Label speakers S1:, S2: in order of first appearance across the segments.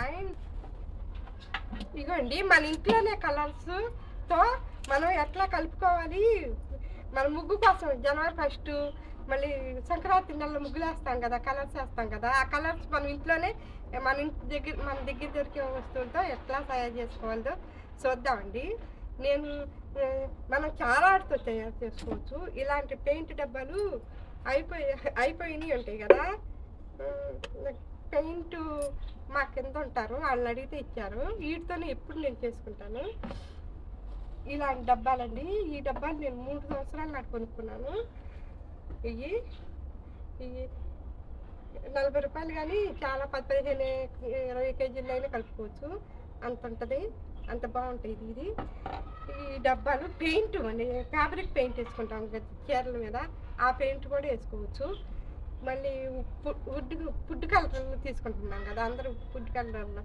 S1: And ఇగోండి మన ఇంట్లోనే కలర్స్తో మనం ఎట్లా కలుపుకోవాలి? మన ముగ్గు కోసం జనవరి ఫస్ట్ మళ్ళీ సంక్రాంతి నెలలో ముగ్గులు వేస్తాం కదా కలర్స్ వేస్తాం కదా ఆ కలర్స్ మనం ఇంట్లోనే మన ఇంటి దగ్గర మన దగ్గర దొరికే వస్తువులతో ఎట్లా తయారు చేసుకోవాలో చూద్దామండి. నేను మనం చాలా ఆటతో తయారు చేసుకోవచ్చు. ఇలాంటి పెయింట్ డబ్బాలు అయిపోయి అయిపోయినాయి ఉంటాయి కదా. పెయింట్ మా కింద ఉంటారు వాళ్ళని అడిగితే ఇచ్చారు. వీటితోనే ఎప్పుడు నేను చేసుకుంటాను. ఇలాంటి డబ్బాలండి. ఈ డబ్బాలు నేను మూడు సంవత్సరాలు నాకు కొనుక్కున్నాను. ఇవి ఇవి నలభై రూపాయలు కానీ చాలా పది పదిహేను ఇరవై కేజీలు అయినా కలుపుకోవచ్చు. అంత ఉంటుంది. అంత బాగుంటుంది ఇది. ఈ డబ్బాలు పెయింట్ అండి. ఫ్యాబ్రిక్ పెయింట్ వేసుకుంటాం కదా చీరల మీద. ఆ పెయింట్ కూడా వేసుకోవచ్చు. మళ్ళీ వుడ్ ఫుడ్ కలర్ తీసుకుంటున్నాం కదా అందరూ ఫుడ్ కలర్లో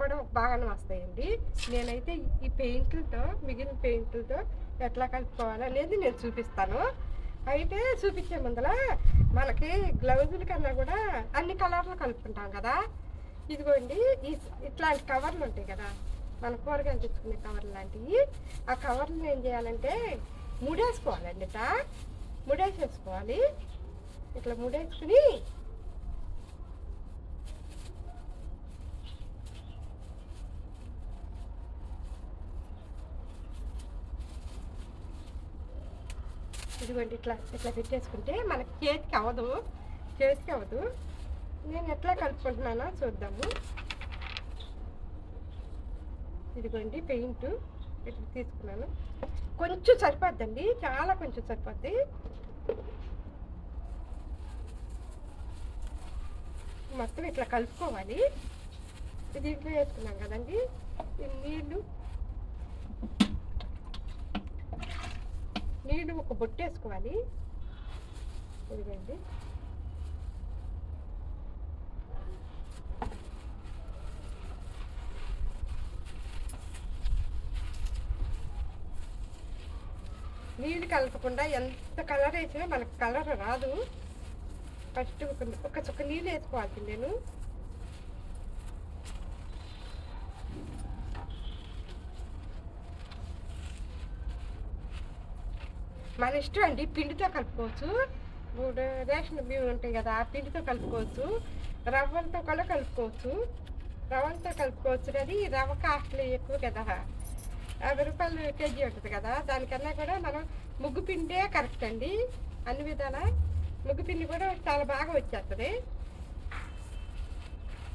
S1: కూడా బాగానే వస్తాయండి. నేనైతే ఈ పెయింట్లతో మిగిలిన పెయింట్లతో ఎట్లా కలుపుకోవాలనేది నేను చూపిస్తాను. అయితే చూపించే ముందర మనకి గ్లౌజుల కన్నా కూడా అన్ని కలర్లు కలుపుకుంటాం కదా. ఇదిగోండి ఇట్లాంటి కవర్లు ఉంటాయి కదా మన కూరగాయలు తెచ్చుకునే కవర్లు లాంటివి. ఆ కవర్లు ఏం చేయాలంటే ముడేసుకోవాలండి ఇట ముడేసేసుకోవాలి. ఇట్లా ముడేసుకుని ఇదిగోండి ఇట్లా ఇట్లా పెట్టేసుకుంటే మనకి చేతికి అవ్వదు చేతికి అవ్వదు నేను ఎట్లా కలుపుకుంటున్నానో చూద్దాము. ఇదిగోండి పెయింట్. ఇట్లా తీసుకున్నాను. కొంచెం సరిపోద్దండి. చాలా కొంచెం సరిపోద్ది. మొత్తం ఇట్లా కలుపుకోవాలి. ఇది వేసుకున్నాం కదండి. ఈ నీళ్ళు నీళ్ళు ఒక బొట్టు వేసుకోవాలి. నీళ్ళు కలపకుండా ఎంత కలర్ వేసినా మనకు కలర్ రాదు. ఫస్ట్ ఒక ఒక చుక్క నీళ్ళు వేసుకోవాలి నేను. మన ఇష్టం అండి పిండితో కలుపుకోవచ్చు. మూడు రేషన్ బియ్యం ఉంటాయి కదా ఆ పిండితో కలుపుకోవచ్చు. రవ్వలతో కూడా కలుపుకోవచ్చు. రవ్వలతో కలుపుకోవచ్చు కానీ రవ్వ కాస్ట్లు ఎక్కువ కదా. యాభై రూపాయలు కేజీ ఉంటుంది కదా. దానికన్నా కూడా మనం ముగ్గు పిండే కరెక్ట్ అండి. అన్ని విధాలా? ముగ్గు పిండి కూడా చాలా బాగా వచ్చేస్తుంది.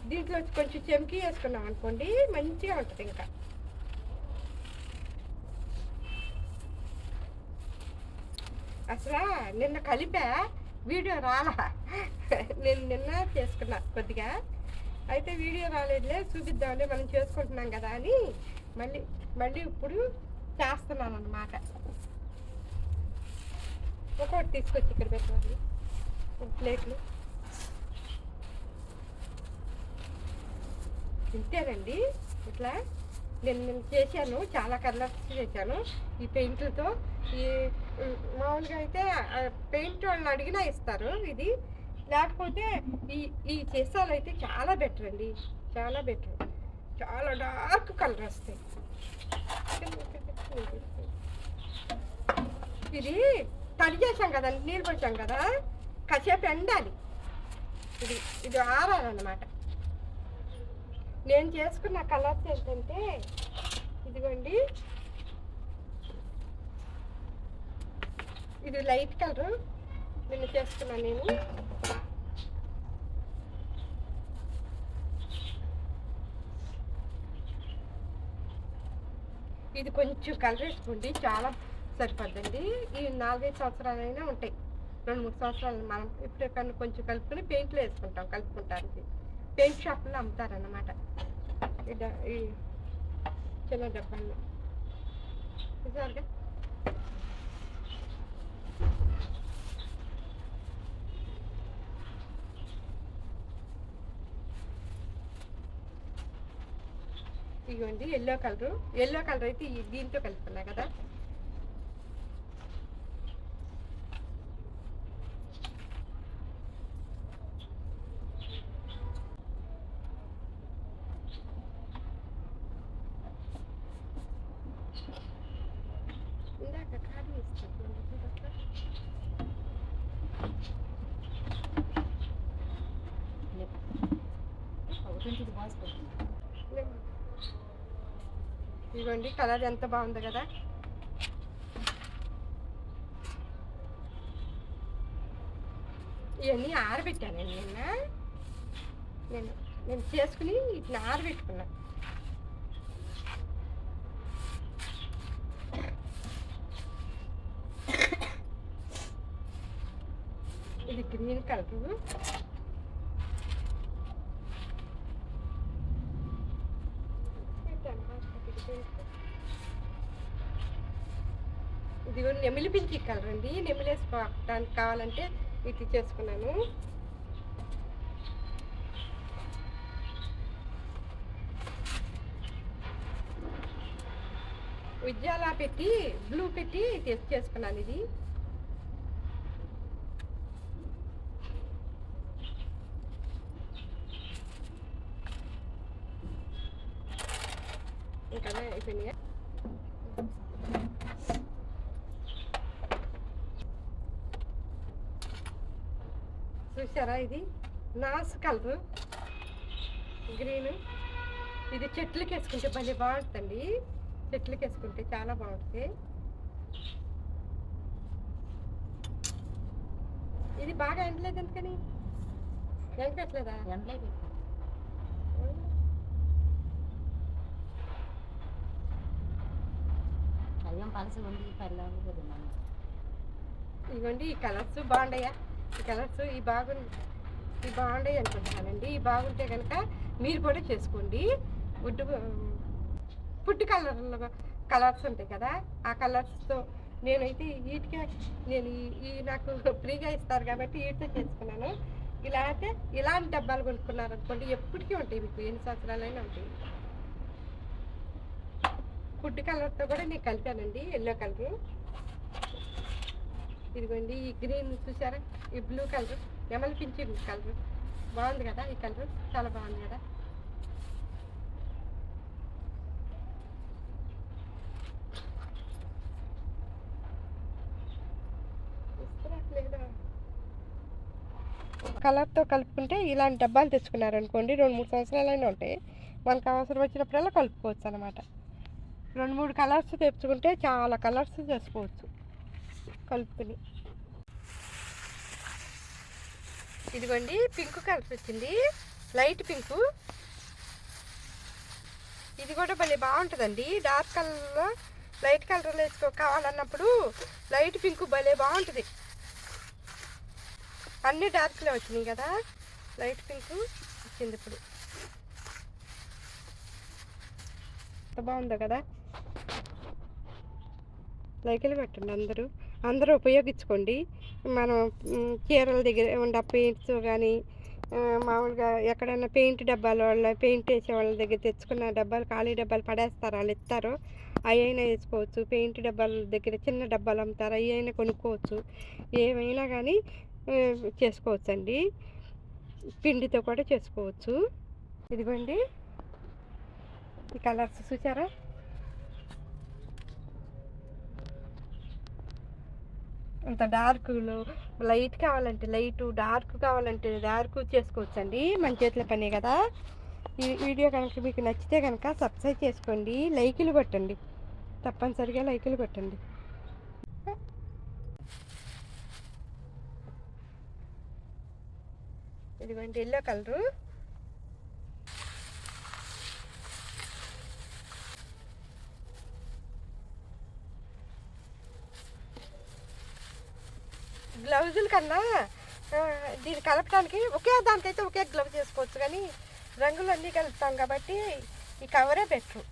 S1: దీంట్లో కొంచెం చెంకి వేసుకున్నాం అనుకోండి మంచిగా ఉంటుంది ఇంకా. అసలు నిన్న కలిపా వీడియో రాలా. నేను నిన్న చేసుకున్నా కొద్దిగా. అయితే వీడియో రాలేదులే చూపిద్దాంలే మనం చేసుకుంటున్నాం కదా అని మళ్ళీ మళ్ళీ ఇప్పుడు చేస్తున్నాను అన్నమాట ఒకటి తీసుకొచ్చి ఇక్కడ పెట్టాలి ప్లేట్లు. ఇంతేనండి ఇట్లా నేను నేను చేశాను చాలా కలర్స్ చేశాను. ఈ పెయింట్లతో. ఈ మామూలుగా అయితే పెయింట్ వాళ్ళని అడిగినా ఇస్తారు ఇది. లేకపోతే ఈ ఈ చేసాలు అయితే చాలా బెటర్ అండి. చాలా బెటర్. చాలా డార్క్ కలర్ వస్తాయి. ఇది తడి చేసాం కదా నీళ్ళు పోసాం కదా? కాసేపు ఎండాలి. ఇది ఇది ఆరాలన్నమాట. నేను చేసుకున్న కలర్స్ ఏంటంటే ఇదిగోండి. ఇది లైట్ కలర్. నిన్న చేసుకున్నాను నేను. ఇది కొంచెం కలర్ వేసుకోండి చాలా సరిపడదండి ఈ నాలుగైదు సంవత్సరాలైనా ఉంటాయి. రెండు మూడు సంవత్సరాలు మనం ఎప్పుడెక్కడ కొంచెం కలుపుకొని పెయింట్లు వేసుకుంటాం కలుపుకుంటానికి. పెయింట్ షాప్లో అమ్ముతారన్నమాట. ఈ చిన్న డబ్బాల్లో. చూసారుగా? ఇదిగోండి ఎల్లో కలరు ఎల్లో కలర్ అయితే దీంతో కలుపుకున్నా కదా? ఇదిగోండి కలర్ ఎంత బాగుంది కదా. ఇవన్నీ ఆరబెట్టానండి నిన్న. నేను నేను చేసుకుని వీటిని ఆరబెట్టుకున్నా. ఇది గ్రీన్ కలర్ ఇది కూడా నెమిలి పించి కలర్ అండి నిమ్మలేసి వేసుకోవడానికి కావాలంటే ఇట్లా చేసుకున్నాను ఉజ్జాలా పెట్టి బ్లూ పెట్టి చేసి- చేసుకున్నాను ఇది ఇంకా అదే అయిపోయినాయా చూసారా ఇది? నాస్ కలర్. గ్రీన్. ఇది చెట్లకి వేసుకుంటే భలే బాగుంటుందండి. చెట్లకి వేసుకుంటే చాలా బాగుంటుంది. ఇది బాగా ఎండలేదు ఎందుకని? ఎండట్లేదా
S2: ఎండలే పెట్టాను అయ్యం పల్లెలు కదా
S1: ఇదిగోండి ఈ కలర్స్ బాగుండయా? ఈ కలర్స్ ఈ బాగు ఈ బాగుండయి అనుకుంటున్నానండి ఈ బాగుంటే కనుక మీరు కూడా చేసుకోండి. వుడ్ ఫుడ్ కలర్ కలర్స్ ఉంటాయి కదా ఆ కలర్స్తో నేనైతే వీటికే నేను ఈ- ఈ నాకు ఫ్రీగా ఇస్తారు కాబట్టి వీటితో చేసుకున్నాను. ఇలా అయితే ఇలాంటి డబ్బాలు కొనుక్కున్నారు అనుకోండి ఎప్పటికీ ఉంటాయి మీకు ఎన్ని సంవత్సరాలైనా ఉంటాయి. ఫుడ్ కలర్తో కూడా నేను కలిపానండి ఎల్లో కలర్. ఇదిగోండి ఈ గ్రీన్ చూసారా? ఈ బ్లూ కలర్. నెమలి కలర్. బాగుంది కదా ఈ కలర్? చాలా బాగుంది కదా? కలర్తో కలుపుకుంటే ఇలాంటి డబ్బాలు తెచ్చుకున్నారనుకోండి రెండు మూడు సంవత్సరాలైనా ఉంటాయి మనకు అవసరం వచ్చినప్పుడల్లా కలుపుకోవచ్చు అనమాట రెండు మూడు కలర్స్ తెచ్చుకుంటే చాలా కలర్స్ తెచ్చుకోవచ్చు. కలుపుకుని. ఇదిగోండి పింక్ కలర్ వచ్చింది లైట్ పింకు. ఇది కూడా భలే బాగుంటుందండి. డార్క్ కలర్లో లైట్ కలర్లో వేసుకో కావాలన్నప్పుడు లైట్ పింక్ భలే బాగుంటుంది. అన్ని డార్క్లో వచ్చినాయి కదా లైట్ పింక్ వచ్చింది ఇప్పుడు. ఎంత బాగుందో కదా. లైకులు పెట్టండి అందరూ. అందరూ ఉపయోగించుకోండి. మనం మ్, చీరల దగ్గర ఉన్న పెయింట్స్ కానీ మామూలుగా ఎక్కడైనా పెయింట్ డబ్బాలు వాళ్ళ పెయింట్ వేసే వాళ్ళ దగ్గర తెచ్చుకున్న డబ్బాలు ఖాళీ డబ్బాలు పడేస్తారు? వాళ్ళు ఇస్తారు? అవి అయినా వేసుకోవచ్చు. పెయింట్ డబ్బాల దగ్గర చిన్న డబ్బాలు అమ్ముతారు? అవి అయినా కొనుక్కోవచ్చు. ఏమైనా కానీ చేసుకోవచ్చు అండి పిండితో కూడా చేసుకోవచ్చు. ఇదిగోండి. ఈ కలర్స్ చూసారా? అంత డార్క్లో లైట్ కావాలంటే లైట్ డార్క్ కావాలంటే డార్క్ చేసుకోవచ్చండి. మన చేతుల పనే కదా. ఈ వీడియో కనుక మీకు నచ్చితే కనుక సబ్స్క్రైబ్ చేసుకోండి లైకులు కొట్టండి. తప్పనిసరిగా లైకులు కొట్టండి. ఇదిగోండి ఎల్లో కలరు. గ్లౌజుల కన్నా దీన్ని కలపడానికి ఒకే దానికైతే ఒకే గ్లౌజ్ చేసుకోవచ్చు కానీ రంగులు అన్నీ కలుపుతాం కాబట్టి ఈ కవరే బెటర్.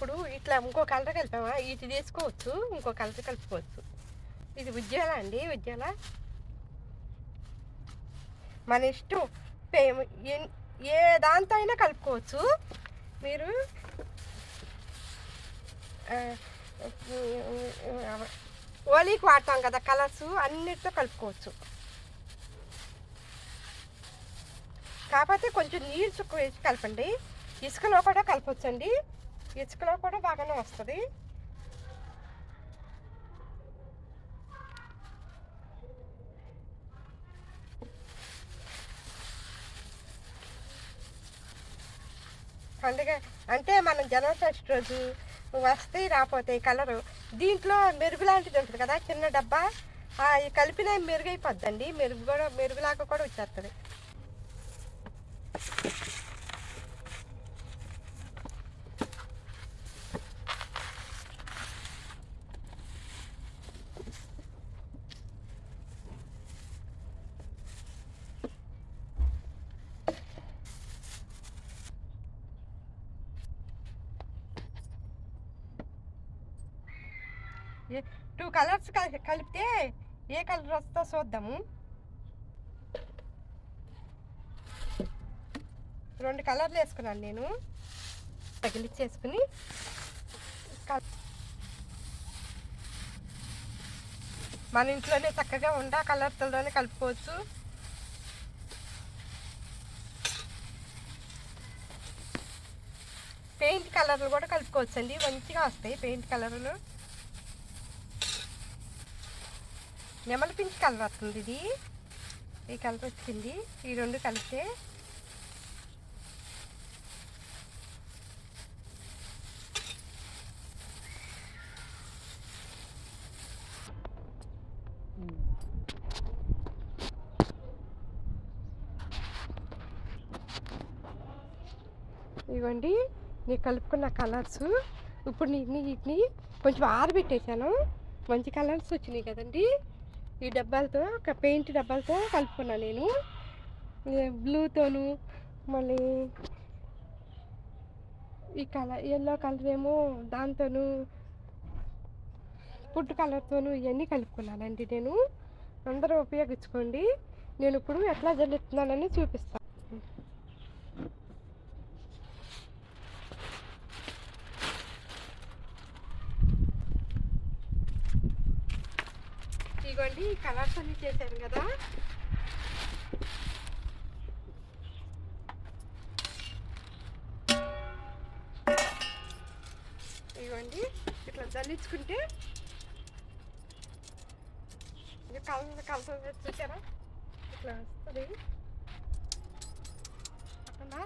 S1: ఇప్పుడు ఇట్లా ఇంకో కలర్ కలిపామా? ఇది తీసుకోవచ్చు ఇంకో కలర్ కలుపుకోవచ్చు. ఇది ఉజ్జాల అండి ఉజ్జాల మన ఇష్టం. పే- ఏ దాంతో అయినా కలుపుకోవచ్చు. మీరు ఓలీకి వాడతాం కదా కలర్స్ అన్నిటితో కలుపుకోవచ్చు. కాకపోతే కొంచెం నీళ్ళు చుక్క వేసి కలపండి. ఇసుకలో కూడా కలపొచ్చండి. ఇసుకలో కూడా బాగానే వస్తుంది. పండుగ అంటే మనం జనవరి ఫస్ట్ రోజు వస్తే రాపోతే కలరు. దీంట్లో మెరుగు లాంటిది ఉంటుంది కదా చిన్న డబ్బా. కలిపిన మెరుగైపోద్దండి. మెరుగు కూడా మెరుగులాగా కూడా వచ్చేస్తుంది. టూ కలర్స్ కలిపితే ఏ కలర్ వస్తా చూద్దాము. రెండు కలర్లు వేసుకున్నాను నేను. తగిలిచ్చేసుకుని మన ఇంట్లోనే చక్కగా ఉండ కలర్తోనే కలుపుకోవచ్చు. పెయింట్ కలర్లు కూడా కలుపుకోవచ్చు అండి మంచిగా వస్తాయి పెయింట్ కలర్లు. నెమలి పింఛ్ కలర్ వస్తుంది ఇది. ఈ కలర్ వచ్చింది ఈ రెండు కలిస్తే ఇవ్వండి నేను కలుపుకున్న కలర్స్. ఇప్పుడు నీటిని వీటిని కొంచెం ఆరబెట్టేశాను. మంచి కలర్స్ వచ్చినాయి కదండీ. ఈ డబ్బాలతో ఒక పెయింట్ డబ్బాలతో కలుపుకున్నాను నేను. బ్లూతోను మళ్ళీ ఈ కలర్ ఎల్లో కలర్ ఏమో దాంతోను ఫుడ్ కలర్తోను ఇవన్నీ కలుపుకున్నానండి నేను. అందరూ ఉపయోగించుకోండి. నేను ఇప్పుడు ఎట్లా జల్లుతున్నానని చూపిస్తాను ఇదిగోండి కలర్స్ అన్ని చేశాను కదా. ఇదిగోండి ఇట్లా జల్లించుకుంటే ఇది కలర్ కలర్ చూసారా? ఇట్లా వస్తుంది. అట్లా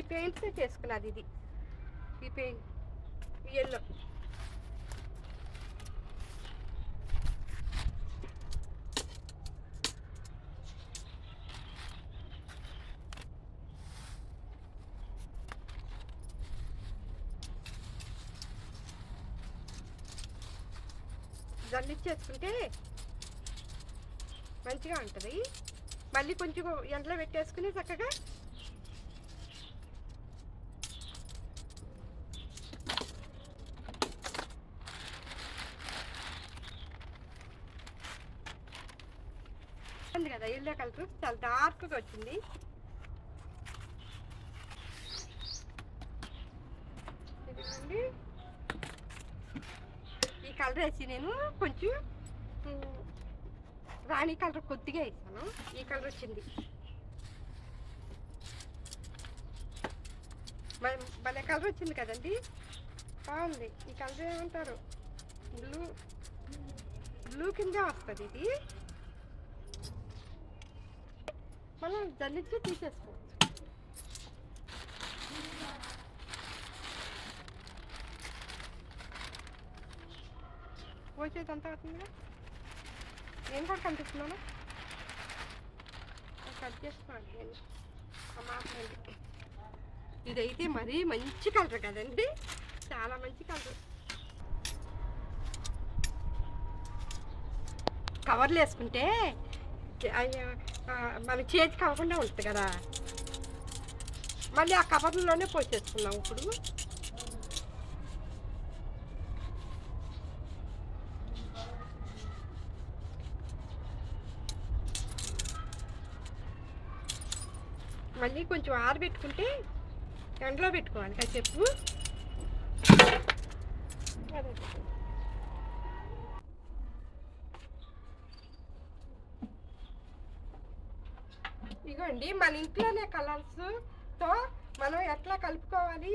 S1: ఈ పెయింట్స్ చేసుకున్నది ఇది. ఈ పెయింట్ ఎల్లో జల్లిచ్చేసుకుంటే మంచిగా ఉంటుంది. మళ్ళీ కొంచెం ఎండలో పెట్టేసుకుని చక్కగా ఉంది కదా ఎల్లో కలర్. చాలా డార్క్గా వచ్చింది. ఇదిగోండి. ఈ కలర్ వేసి నేను కొంచెం రాణి కలర్ కొద్దిగా వేసాను. ఈ కలర్ వచ్చింది. భలే కలర్ వచ్చింది కదండి. బాగుంది. ఈ కలర్ ఏమంటారు? బ్లూ బ్లూ కిందే వస్తుంది ఇది. మనం జల్లించి తీసేసుకోవచ్చు పోసేది అంత అవుతుందిగా. ఏం కూడా కనిపిస్తున్నాను? కట్ చేసుకోండి నేను ఆ ఇదైతే మరీ మంచి కలర్ కదండి. చాలా మంచి కలర్. కవర్లు వేసుకుంటే మన చేతి కాకుండా ఉంటుంది కదా మళ్ళీ ఆ కవర్లోనే పోసేసుకున్నాం ఇప్పుడు మళ్ళీ కొంచెం ఆరబెట్టుకుంటే ఎండలో పెట్టుకోవాలి కాసేపు అదే. ఇగోండి మన ఇంట్లోనే కలర్స్తో మనం ఎట్లా కలుపుకోవాలి?